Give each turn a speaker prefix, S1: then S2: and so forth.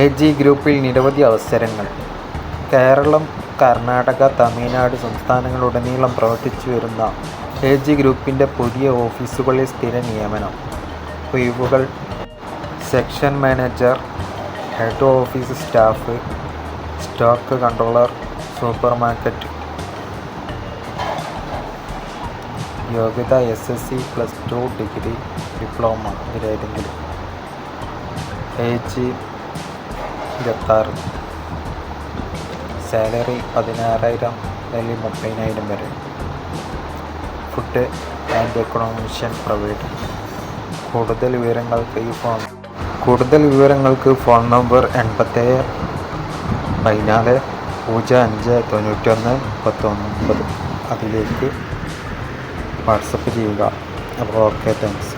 S1: A G ഗ്രൂപ്പിൽ നിരവധി അവസരങ്ങൾ. കേരളം കർണാടക തമിഴ്നാട് സംസ്ഥാനങ്ങളുടനീളം പ്രവർത്തിച്ചു വരുന്ന എ ജി ഗ്രൂപ്പിന്റെ പുതിയ ഓഫീസുകളിൽ സ്ഥിര നിയമനം. ഒഴിവുകൾ section manager head office staff stock controller super market യോഗ്യത S S C plus two degree diploma ഇതിലേതെങ്കിലും. ഏജ് ഇരുപത്താറ്. സാലറി പതിനാറായിരം അല്ലെങ്കിൽ മുപ്പതിനായിരം വരെ. ഫുഡ് ആൻഡ് എക്കണോമിഷൻ പ്രൊവൈഡ് കൂടുതൽ വിവരങ്ങൾക്ക് ഈ ഫോൺ കൂടുതൽ വിവരങ്ങൾക്ക് ഫോൺ നമ്പർ എൺപത്തേഴ് പതിനാല് പൂജ്യം അഞ്ച് തൊണ്ണൂറ്റൊന്ന് മുപ്പത്തൊൻപത് അതിലേക്ക് വാട്സപ്പ് ചെയ്യുക. അപ്പോൾ ഓക്കെ താങ്ക്സ്.